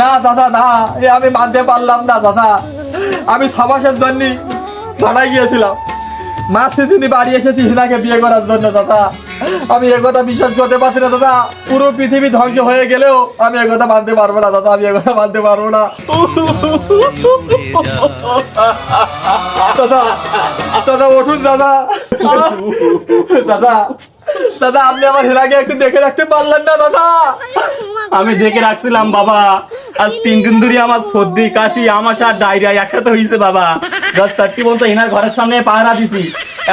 না, দাদা, না, এ আমি মানতে পারলাম না, দাদা। আমি ছ মাসের জন্য ভাড়ায় গিয়েছিলাম। মাস শেষে বাড়ি এসেছি হিনাকে বিয়ে করার জন্য, দাদা। আমি একথা বিশ্বাস করতে পারছি না, দাদা। পুরো পৃথিবী ধ্বংস হয়ে গেলেও আমি একথা মানতে পারব না, দাদা। আমি একথা মানতে পারব না। দাদা দাদা দাদা। দাদা দাদা, আপনি আমার হিরাকে একটু দেখে রাখতে পারলেন না, দাদা। আমি দেখে রাখছিলাম, বাবা। আজ তিন দিন ধরে আমার সর্দি, কাশি আমাশা ডায়রিয়া একসাথে হয়েছে, বাবা। রাত চারটি পর্যন্ত ইনার ঘরের সামনে পাহারা দিছি।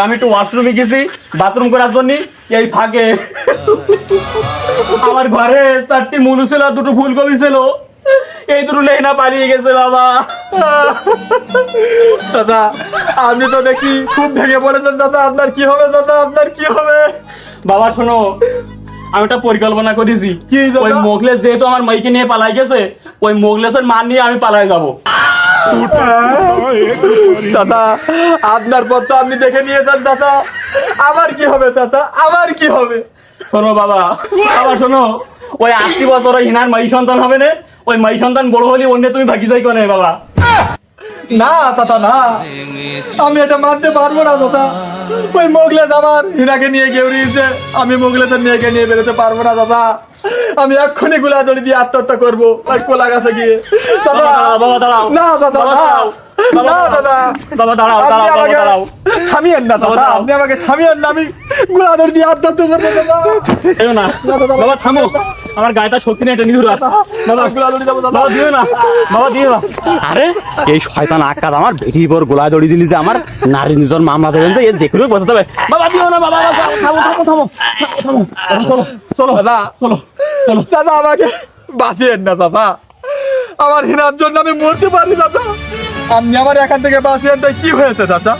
আমি একটু ওয়াশরুমে গেছি, বাথরুম করার জন্য এই ফাঁকে। আমার ঘরে চারটি মুলু ছিল আর দুটো ফুলকপি ছিল। এই দুটো লেহিনা পালিয়ে গেছে, বাবা। দাদা, আপনি তো দেখি খুব ভেঙে পড়েছেন, দাদা। আপনার কি হবে, দাদা? আপনার কি হবে? বাবা, শোনো আমি একটা পরিকল্পনা করেছি? ওই মোগলেস যেহেতু আমার মাইকে নিয়ে পালাই গেছে ওই মোগলেসের মান নিয়ে আমি পালাই যাব। দাদা আপনার পর তো আপনি দেখে নিয়েছেন দাদা আমার কি হবে চাচা? আমার কি হবে? শোনো বাবা বাবা শোনো। ওই আটটি বছর ওই হিনার মাই সন্তান হবে না? ওই মাই সন্তান বড় হলে অন্য তুমি ভাগি যাই কোনে বাবা। না দাদা না। আমি এটা মানতে পারব না দাদা ওই মোগলেজ আমার হিনাকে নিয়ে গেউরিয়েছে আমি মোগলেজের মেয়েকে নিয়ে বেরোতে পারব না দাদা। আমি এক্ষুনি গুলাদড়ি দিয়ে আত্মহত্যা করব ওই কোলা গাছে গিয়ে। দাদা বাবা, দাঁড়াও। না দাদা না দাদা। বাবা দাঁড়াও দাঁড়াও বাবা আমাকে দাঁড়াও। থামিয়েন না দাদা। আপনি আমাকে থামিয়েন না আমি গুলাদড়ি দিয়ে আত্মহত্যা করব দাদা। না। বাবা থামো। আমার গায়েটা শক্তি নেই এটা নিধুরা বাবা গুলাদড়ি দাদা। দিও না বাবা দিও না। আরে এই শয়তান আকাদ আমার বেটি পর গোলায় দড়ি দিলি যে আমার নারী নিজের মামলা দেবেন যে এর যে কোনো বোঝাতে হবে। বাবা দিও না বাবা থামো থামো থামো থামো চলো চলো দাদা। চলো চলো। দাদা আমাকে বাঁচিয়েন না দাদা। আমার হিনার জন্য আমি মরতে পারি দাদা। আপনি আমার এখান থেকে বাঁচিয়েন তাই কি হয়েছে দাদা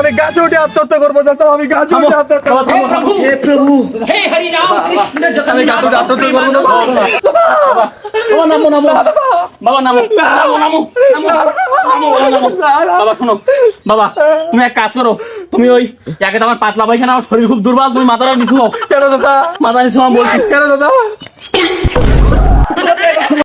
আমি গাছে উঠে আত্মহত্যা করব আমি গাছে উঠে আত্মহত্যা করব। তুমি এক কাজ তুমি পাতলা শরীর খুব তুমি নিচু কেন দাদা? মাথা নিচু বলছি। কেন দাদা?